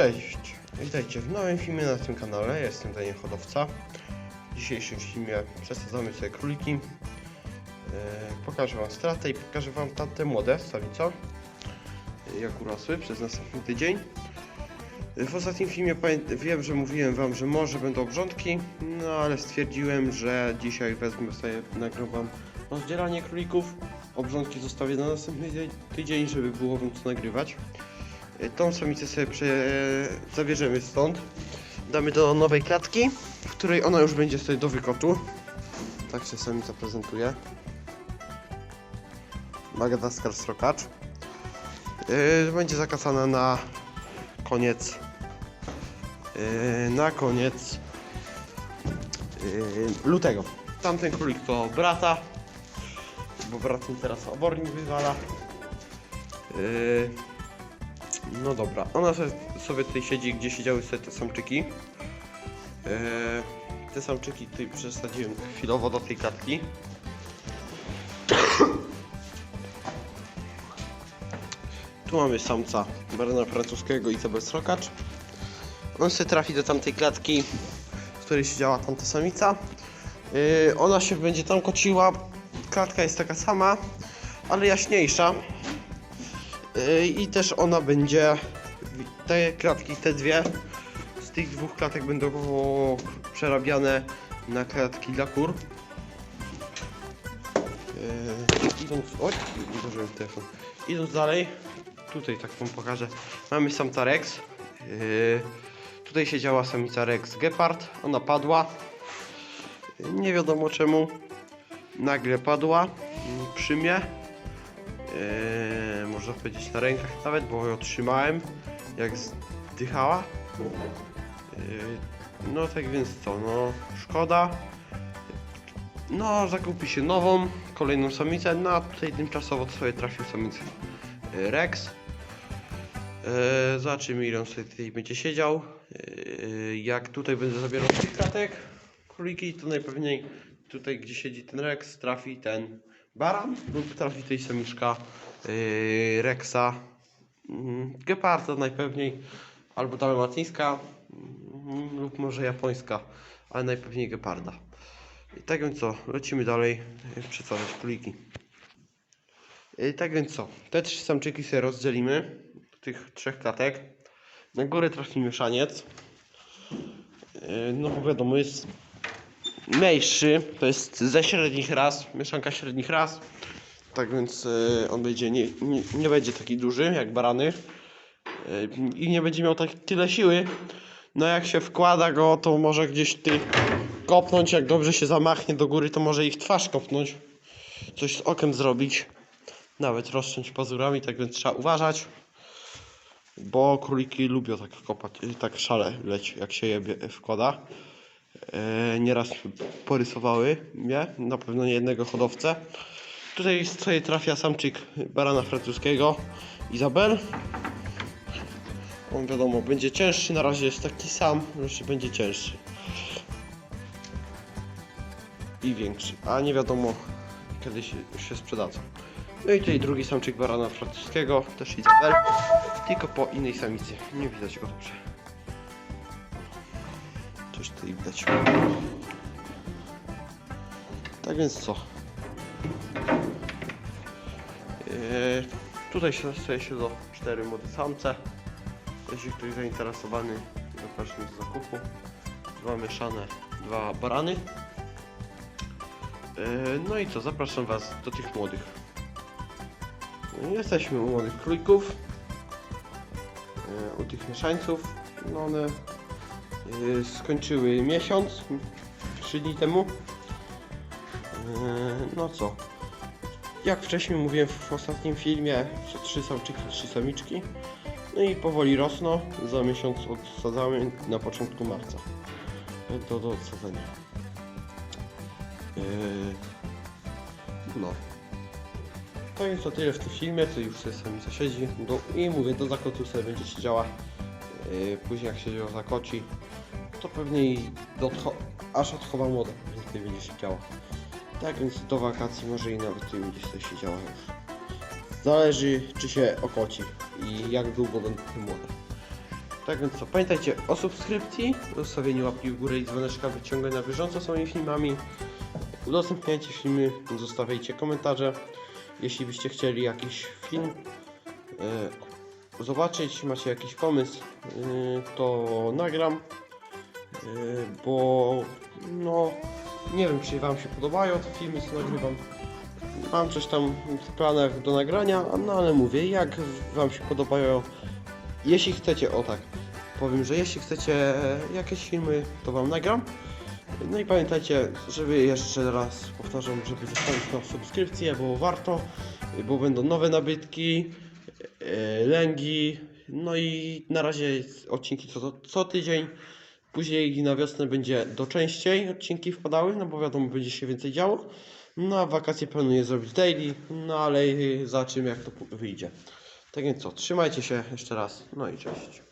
Cześć, witajcie w nowym filmie na tym kanale. Jestem Daniel Hodowca. W dzisiejszym filmie przesadzamy sobie króliki. Yy, pokażę Wam stratę i pokażę Wam tamte młode samice, yy, jak urosły przez następny tydzień. Yy, W ostatnim filmie wiem, że mówiłem Wam, że może będą obrządki, no ale stwierdziłem, że dzisiaj wezmę sobie, nagram rozdzielanie królików. Obrządki zostawię na następny dzie- tydzień, żeby było Wam co nagrywać. Y, Tą samicę sobie prze... zabierzemy stąd. Damy do nowej klatki, w której ona już będzie sobie do wykotu. Tak się samica prezentuje. Madagaskar srokacz. Yy, będzie zakasana na koniec. Na koniec lutego. Tamten królik to brata, bo brat mi teraz obornik wywala. No dobra, ona sobie tutaj siedzi, gdzie siedziały sobie te samczyki. Eee, te samczyki tutaj przesadziłem chwilowo do tej klatki. Tu mamy samca barana francuskiego Izabel Srokacz. On się trafi do tamtej klatki, w której siedziała tamta samica. Eee, ona się będzie tam kociła. Klatka jest taka sama, ale jaśniejsza. Yy, I też ona będzie. Te klatki, te dwie, z tych dwóch klatek będą przerabiane na klatki dla kur. Yy, idąc. Oj, telefon. Idąc dalej, tutaj tak wam pokażę. Mamy samca Rex. Yy, tutaj siedziała samica Rex Gepard. Ona padła. Nie wiadomo czemu. Nagle padła przy mnie. Eee, można powiedzieć na rękach nawet, bo ją trzymałem jak zdychała. Eee, no tak więc co, no szkoda. No zakupi się nową, kolejną samicę, no a tutaj tymczasowo sobie trafił samicę e, Rex. Eee, zobaczymy ile on sobie tutaj będzie siedział. Eee, jak tutaj będę zabierał tych kratek króliki, to najpewniej tutaj gdzie siedzi ten Rex trafi ten baran lub trafi tej samiczka yy, Rexa mm, Geparda najpewniej albo dalmatyńska mm, lub może japońska, ale najpewniej Geparda. I tak więc co, lecimy dalej yy, przedstawiać króliki. Yy, tak więc co, te trzy samczyki sobie rozdzielimy tych trzech klatek. Na górę trafi mieszaniec. Yy, no bo wiadomo, jest mniejszy, to jest ze średnich ras, mieszanka średnich ras. Tak więc e, on będzie nie, nie, nie będzie taki duży jak barany e, i nie będzie miał tak tyle siły. No jak się wkłada go, to może gdzieś ty kopnąć, jak dobrze się zamachnie do góry, to może ich twarz kopnąć. Coś z okiem zrobić. Nawet rozciąć pazurami, tak więc trzeba uważać. Bo króliki lubią tak kopać, tak szale leć, jak się je wkłada. E, nieraz porysowały mnie, na pewno nie jednego hodowcę. Tutaj sobie trafia samczyk barana francuskiego, Izabel. On wiadomo, będzie cięższy, na razie jest taki sam, jeszcze będzie cięższy. I większy, a nie wiadomo kiedy się, się sprzedadzą. No i tutaj drugi samczyk barana francuskiego, też Izabel, tylko po innej samicy. Nie widać go dobrze. Coś tutaj widać. Tak więc co? Eee, tutaj się do cztery młode samce. Jeśli ktoś zainteresowany, zapraszam do zakupu. Dwa mieszane, dwa barany. Eee, no i co, zapraszam Was do tych młodych. Jesteśmy u młodych królików. Eee, u tych mieszańców. No one Yy, skończyły miesiąc, 3 dni temu. Yy, No co? Jak wcześniej mówiłem w ostatnim filmie, trzy samczyki, trzy samiczki. No i powoli rosną. Za miesiąc odsadzamy na początku marca. Do, do odsadzenia. No. To jest to tyle w tym filmie, to już sobie samica siedzi. Do, I mówię, do zakotu sobie będzie siedziała. Później jak się ją zakoci, to pewnie i odcho- aż odchowa młoda, więc tutaj będzie siedziała. Tak więc do wakacji może i nawet tutaj będzie sobie siedziała już. Zależy czy się okoci i jak długo będą młode. Tak więc co, pamiętajcie o subskrypcji, zostawieniu łapki w górę i dzwoneczka, by na bieżąco z moimi filmami. Udostępniajcie filmy, zostawiajcie komentarze. Jeśli byście chcieli jakiś film e, zobaczyć, macie jakiś pomysł, e, to nagram. E, bo no nie wiem czy Wam się podobają te filmy co nagrywam. Mam coś tam w planach do nagrania, no ale mówię, jak Wam się podobają, jeśli chcecie, o tak, powiem, że jeśli chcecie jakieś filmy, to Wam nagram. No i pamiętajcie, żeby jeszcze raz powtarzam, żeby zostawić na subskrypcję, bo warto, bo będą nowe nabytki, e, lęgi, no i na razie odcinki co, co tydzień. Później na wiosnę będzie do częściej odcinki wpadały, no bo wiadomo, będzie się więcej działo. No a wakacje planuję zrobić daily, no ale zobaczymy jak to wyjdzie. Tak więc co, trzymajcie się jeszcze raz, no i cześć.